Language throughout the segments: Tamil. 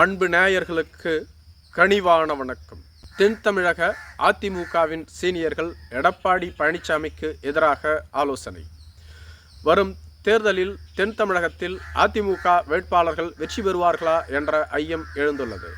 அன்பு நேயர்களுக்கு கனிவான வணக்கம். தென் தமிழக அதிமுகவின் சீனியர்கள் எடப்பாடி பழனிசாமிக்கு எதிராக ஆலோசனை. வரும் தேர்தலில் தென் தமிழகத்தில் அதிமுக வேட்பாளர்கள் வெற்றி பெறுவார்களா என்ற ஐயம் எழுந்துள்ளது.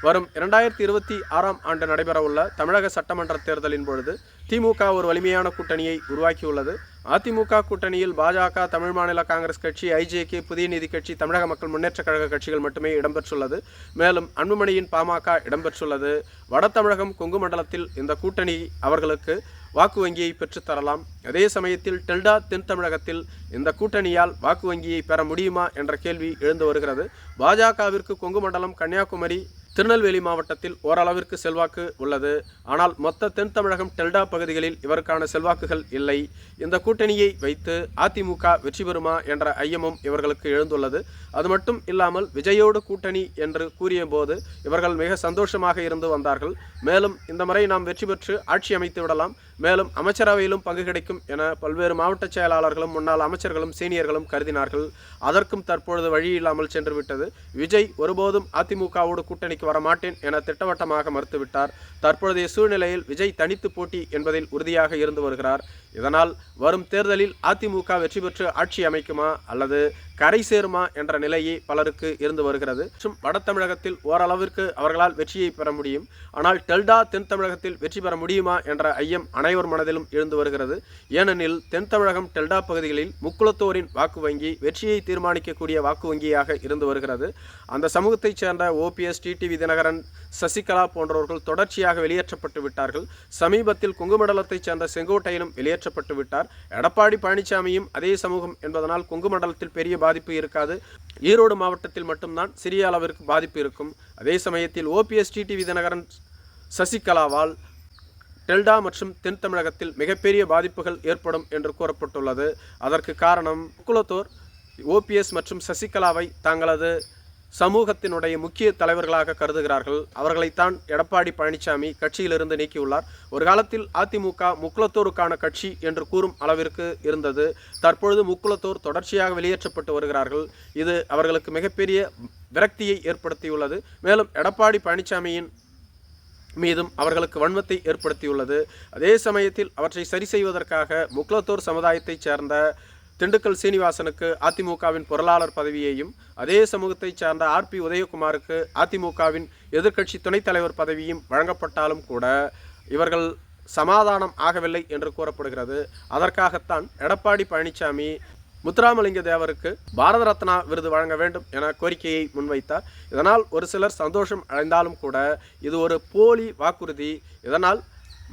வரும் இரண்டாயிரத்தி இருபத்தி ஆறாம் ஆண்டு நடைபெறவுள்ள தமிழக சட்டமன்ற தேர்தலின் பொழுது திமுக ஒரு வலிமையான கூட்டணியை உருவாக்கியுள்ளது. அதிமுக கூட்டணியில் பாஜக தமிழ் மாநில காங்கிரஸ் கட்சி ஐஜேகே புதிய நீதி கட்சி தமிழக மக்கள் முன்னேற்றக் கழக கட்சிகள் மட்டுமே இடம்பெற்றுள்ளது. மேலும் அன்புமணியின் பாமக இடம்பெற்றுள்ளது. வட தமிழகம் கொங்கு மண்டலத்தில் இந்த கூட்டணி அவர்களுக்கு வாக்கு வங்கியை பெற்றுத்தரலாம் அதே சமயத்தில் டெல்டா தென் தமிழகத்தில் இந்த கூட்டணியால் வாக்கு வங்கியை பெற முடியுமா என்ற கேள்வி எழுந்து வருகிறது. பாஜகவிற்கு கொங்கு மண்டலம் கன்னியாகுமரி திருநெல்வேலி மாவட்டத்தில் ஓரளவிற்கு செல்வாக்கு உள்ளது. ஆனால் மொத்த தென் தமிழகம் டெல்டா பகுதிகளில் இவருக்கான செல்வாக்குகள் இல்லை. இந்த கூட்டணியை வைத்து அதிமுக வெற்றி பெறுமா என்ற ஐயமும் இவர்களுக்கு எழுந்துள்ளது. அது மட்டும் இல்லாமல் விஜயோடு கூட்டணி என்று கூறியபோது இவர்கள் மிக சந்தோஷமாக இருந்து வந்தார்கள். மேலும் இந்த முறை நாம் வெற்றி பெற்று ஆட்சி அமைத்து விடலாம். மேலும் அமைச்சரவையிலும் பங்கு கிடைக்கும் என பல்வேறு மாவட்ட செயலாளர்களும் முன்னாள் அமைச்சர்களும் சீனியர்களும் கருதினார்கள். அதற்கும் தற்பொழுது வழி இல்லாமல் சென்றுவிட்டது. விஜய் ஒருபோதும் அதிமுகவோடு கூட்டணி கூட்டணிக்கு வரமாட்டேன் என திட்டவட்டமாக மறுத்துவிட்டார். தற்பொழுதைய சூழ்நிலையில் விஜய் தனித்து போட்டி என்பதில் உறுதியாக இருந்து வருகிறார். இதனால் வரும் தேர்தலில் அதிமுக வெற்றி பெற்று ஆட்சி அமைக்குமா அல்லது கரை சேருமா என்ற நிலையே பலருக்கு இருந்து வருகிறது. மற்றும் வட தமிழகத்தில் ஓரளவிற்கு அவர்களால் வெற்றியை பெற முடியும். ஆனால் டெல்டா தென் தமிழகத்தில் வெற்றி பெற முடியுமா என்ற ஐயம் அனைவர் மனதிலும் எழுந்து வருகிறது. ஏனெனில் தென் தமிழகம் டெல்டா பகுதிகளில் முக்குளத்தோரின் வாக்கு வங்கி வெற்றியை தீர்மானிக்கக்கூடிய வாக்கு வங்கியாக இருந்து வருகிறது. அந்த சமூகத்தைச் சேர்ந்த OPS TT TTV Dhinakaran Sasikala போன்றவர்கள் தொடர்ச்சியாக வெளியேற்றப்பட்டு விட்டார்கள். சமீபத்தில் குங்குமண்டலத்தைச் சேர்ந்த செங்கோட்டையனும் வெளியேற்றப்பட்டு விட்டார். எடப்பாடி பழனிசாமியும் அதே சமூகம் என்பதனால் குங்குமண்டலத்தில் பெரிய பாதிப்பு இருக்காது. ஈரோடு மாவட்டத்தில் மட்டும்தான் சிறிய அளவிற்கு பாதிப்பு இருக்கும். அதே சமயத்தில் ஓபிஎஸ் டிடிவி தினகரன் சசிகலாவால் டெல்டா மற்றும் தென் தமிழகத்தில் மிகப்பெரிய பாதிப்புகள் ஏற்படும் என்று கூறப்பட்டுள்ளது. அதற்கு காரணம் குலத்தோர் ஓபிஎஸ் மற்றும் சசிகலாவை தங்களது சமூகத்தினுடைய முக்கிய தலைவர்களாக கருதுகிறார்கள். அவர்களைத்தான் எடப்பாடி பழனிசாமி கட்சியிலிருந்து நீக்கியுள்ளார். ஒரு காலத்தில் அதிமுக முக்குளத்தோருக்கான கட்சி என்று கூறும் அளவிற்கு இருந்தது. தற்பொழுது முக்குளத்தோர் தொடர்ச்சியாக வெளியேற்றப்பட்டு வருகிறார்கள். இது அவர்களுக்கு மிகப்பெரிய விரக்தியை ஏற்படுத்தியுள்ளது. மேலும் எடப்பாடி பழனிசாமியின் மீதும் அவர்களுக்கு வன்மத்தை ஏற்படுத்தியுள்ளது. அதே சமயத்தில் அவற்றை சரி செய்வதற்காக முக்லத்தோர் சமுதாயத்தைச் சேர்ந்த திண்டுக்கல் சீனிவாசனுக்கு அதிமுகவின் பொருளாளர் பதவியையும் அதே சமூகத்தைச் சார்ந்த ஆர்பி உதயகுமாருக்கு அதிமுகவின் எதிர்க்கட்சி துணைத் தலைவர் பதவியும் வழங்கப்பட்டாலும் கூட இவர்கள் சமாதானம் ஆகவில்லை என்று கூறப்படுகிறது. அதற்காகத்தான் எடப்பாடி பழனிசாமி முத்துராமலிங்க தேவருக்கு பாரத ரத்னா விருது வழங்க வேண்டும் என கோரிக்கையை முன்வைத்தார். இதனால் ஒரு சிலர் சந்தோஷம் அடைந்தாலும் கூட இது ஒரு போலி வாக்குறுதி. இதனால்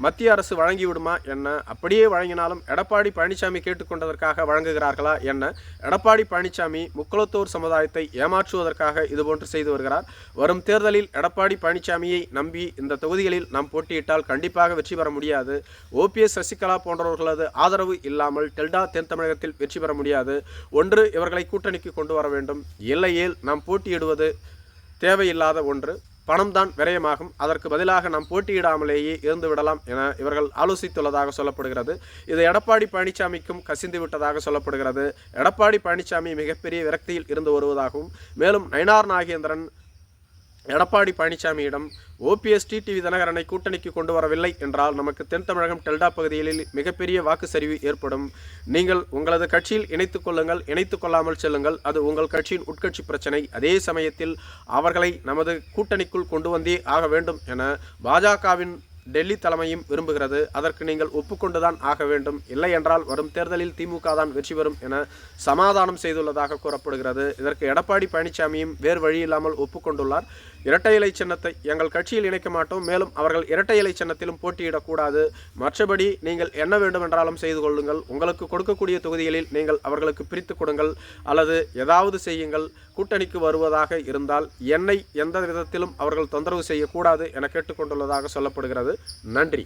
மத்திய அரசு வழங்கிவிடுமா என்ன? அப்படியே வழங்கினாலும் எடப்பாடி பழனிசாமி கேட்டுக்கொண்டதற்காக வழங்குகிறார்களா என்ன? எடப்பாடி பழனிசாமி முக்குளத்தூர் சமுதாயத்தை ஏமாற்றுவதற்காக இதுபோன்று செய்து வருகிறார். வரும் தேர்தலில் எடப்பாடி பழனிசாமியை நம்பி இந்த தொகுதிகளில் நாம் போட்டியிட்டால் கண்டிப்பாக வெற்றி பெற முடியாது. ஓபிஎஸ் சசிகலா போன்றவர்களது ஆதரவு இல்லாமல் டெல்டா தென் தமிழகத்தில் வெற்றி பெற முடியாது. ஒன்று இவர்களை கூட்டணிக்கு கொண்டு வர வேண்டும். இல்லையேல் நாம் போட்டியிடுவது தேவையில்லாத ஒன்று. பணம்தான் விரயமாகும். அதற்கு பதிலாக நாம் போட்டியிடாமலேயே இருந்து விடலாம் என இவர்கள் ஆலோசித்துள்ளதாக சொல்லப்படுகிறது. இது எடப்பாடி பழனிசாமிக்கும் கசிந்து விட்டதாக சொல்லப்படுகிறது. எடப்பாடி பழனிசாமி மிகப்பெரிய விரக்தியில் இருந்து வருவதாகவும் மேலும் நயனார் நாகேந்திரன் எடப்பாடி பழனிசாமியிடம் ஓபிஎஸ் டிடிவி தினகரனை கூட்டணிக்கு கொண்டு வரவில்லை என்றால் நமக்கு தென் தமிழகம் டெல்டா பகுதிகளில் மிகப்பெரிய வாக்கு சரிவு ஏற்படும். நீங்கள் உங்களது கட்சியில் இணைத்துக் கொள்ளுங்கள் இணைத்துக் கொள்ளாமல் செல்லுங்கள். அது உங்கள் கட்சியின் உட்கட்சி பிரச்சனை. அதே சமயத்தில் அவர்களை நமது கூட்டணிக்குள் கொண்டு வந்தே ஆக வேண்டும் என பாஜகவின் டெல்லி தலைமையும் விரும்புகிறது. அதற்கு நீங்கள் ஒப்புக்கொண்டுதான் ஆக வேண்டும். இல்லை என்றால் வரும் தேர்தலில் திமுக தான் வெற்றி பெறும் என சமாதானம் செய்துள்ளதாக கூறப்படுகிறது. இதற்கு எடப்பாடி பழனிசாமியும் வேறு வழியில்லாமல் ஒப்புக்கொண்டுள்ளார். இரட்டை இலை சின்னத்தை எங்கள் கட்சியில் இணைக்க மாட்டோம். மேலும் அவர்கள் இரட்டை இலை சின்னத்திலும் போட்டியிடக்கூடாது. மற்றபடி நீங்கள் என்ன வேண்டுமென்றாலும் செய்து கொள்ளுங்கள். உங்களுக்கு கொடுக்கக்கூடிய தொகுதிகளில் நீங்கள் அவர்களுக்கு பிரித்து கொடுங்கள். அல்லது ஏதாவது செய்யுங்கள். கூட்டணிக்கு வருவதாக இருந்தால் என்னை எந்த விதத்திலும் அவர்கள் தொந்தரவு செய்யக்கூடாது என கேட்டுக்கொண்டுள்ளதாக சொல்லப்படுகிறது. நன்றி.